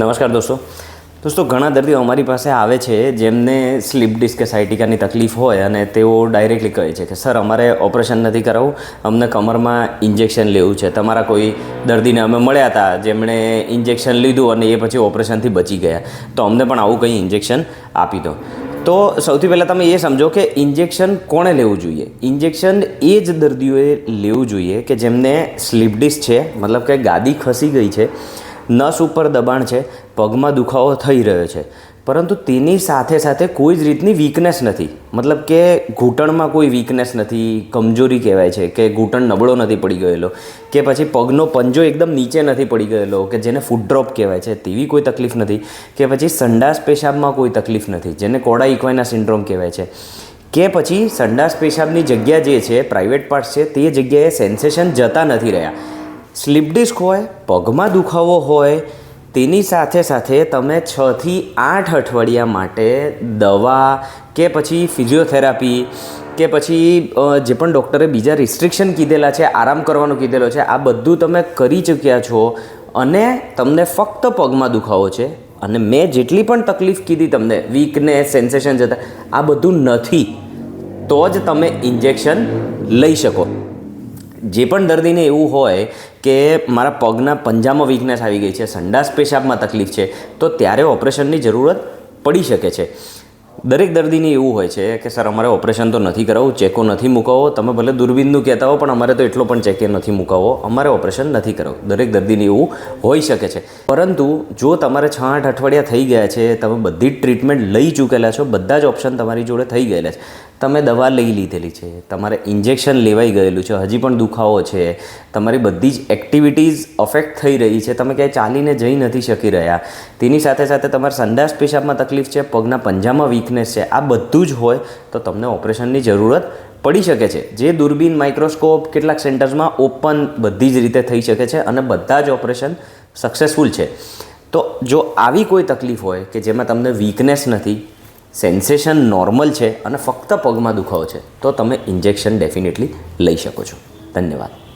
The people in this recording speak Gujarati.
નમસ્કાર દોસ્તો. દોસ્તો, ઘણા દર્દીઓ અમારી પાસે આવે છે જેમને સ્લીપ ડિસ્ક કે સાયટિકાની તકલીફ હોય અને તેઓ ડાયરેક્ટલી કહે છે કે, સર, અમારે ઓપરેશન નથી કરાવવું. અમને કમરમાં ઇન્જેક્શન લેવું છે. તમારા કોઈ દર્દીને અમે મળ્યા હતા, જેમણે ઇન્જેક્શન લીધું અને એ પછી ઓપરેશનથી બચી ગયા. તો અમને પણ આવું કંઈ ઇન્જેક્શન આપી દો. તો સૌથી પહેલાં તમે એ સમજો કે ઇન્જેક્શન કોણે લેવું જોઈએ? ઇન્જેક્શન એ જ દર્દીઓએ લેવું જોઈએ કે જેમને સ્લીપ ડિસ્ક છે, મતલબ કે ગાદી ખસી ગઈ છે નસ ઉપર દબાણ છે, પગમાં દુખાવો થઈ રહ્યો છે. પરંતુ તેની સાથે સાથે કોઈ જ રીતની વીકનેસ નથી. મતલબ કે ઘૂંટણમાં કોઈ વીકનેસ નથી, કમજોરી કહેવાય છે, કે ઘૂંટણ નબળો નથી પડી ગયેલો, કે પછી પગનો પંજો એકદમ નીચે નથી પડી ગયેલો, કે જેને ફૂટ ડ્રોપ કહેવાય છે, તેવી કોઈ તકલીફ નથી, કે પછી સંડાસ પેશાબમાં કોઈ તકલીફ નથી, જેને કોડા ઇક્વાઇના સિન્ડ્રોમ કહેવાય છે. કે પછી સંડાસ પેશાબની જગ્યા જે છે પ્રાઇવેટ પાર્ટ છે, તે જગ્યાએ સેન્સેશન જતા નથી રહ્યા. સ્લીપ ડિસ્ક હોય, પગમાં દુખાવો હોય, તેની સાથે સાથે તમે છથી આઠ અઠવાડિયા માટે દવા કે પછી ફિઝિયોથેરાપી કે પછી જે પણ ડૉક્ટરે બીજા રિસ્ટ્રિક્શન કીધેલા છે, આરામ કરવાનું કીધેલો છે, આ બધું તમે કરી ચૂક્યા છો અને તમને ફક્ત પગમાં દુખાવો છે અને મેં જેટલી પણ તકલીફ કીધી તમને વીકનેસ સેન્સેશન જતા, આ બધું નથી, તો જ તમે ઇન્જેક્શન લઈ શકો. જે પણ દર્દીને એવું હોય કે મારા પગના પંજામાં વીકનેસ આવી ગઈ છે, સંડાસ પેશાબમાં તકલીફ છે, તો ત્યારે ઓપરેશનની જરૂરત પડી શકે છે. દરેક દર્દીને એવું હોય છે કે, સર, અમારે ઓપરેશન તો નથી કરાવવું, ચેકો નથી મુકાવો તમે ભલે દૂરબીનનું કહેતા હો, પણ અમારે તો એટલો પણ ચેકે નથી મુકાવો અમારે ઓપરેશન નથી કરાવવું. દરેક દર્દીને એવું હોઈ શકે છે. પરંતુ જો તમારે છ આઠ અઠવાડિયા થઈ ગયા છે, તમે બધી જ ટ્રીટમેન્ટ લઈ ચૂકેલા છો, બધા જ ઓપ્શન તમારી જોડે થઈ ગયેલા છે. તમે દવા લઈ લીધેલી છે, તમારે ઇન્જેક્શન લેવાઈ ગયેલું છે, હજી પણ દુખાવો છે, તમારી બધી જ એક્ટિવિટીઝ અફેક્ટ થઈ રહી છે, તમે ક્યાંય ચાલીને જઈ નથી શકી રહ્યા. તેની સાથે સાથે તમારે સંડાસ પેશાબમાં તકલીફ છે, પગના પંજામાં વીકનેસ છે, આ બધું જ હોય તો તમને ઓપરેશનની જરૂરત પડી શકે છે. જે દૂરબીન માઇક્રોસ્કોપ કેટલાક સેન્ટર્સમાં ઓપન બધી જ રીતે થઈ શકે છે અને બધા જ ઓપરેશન સક્સેસફુલ છે. તો જો આવી કોઈ તકલીફ હોય કે જેમાં તમને વીકનેસ નથી સેન્સેશન નોર્મલ છે અને ફક્ત પગમાં દુખાવો છે, તો તમે ઇન્જેક્શન ડેફિનેટલી લઈ શકો છો. ધન્યવાદ.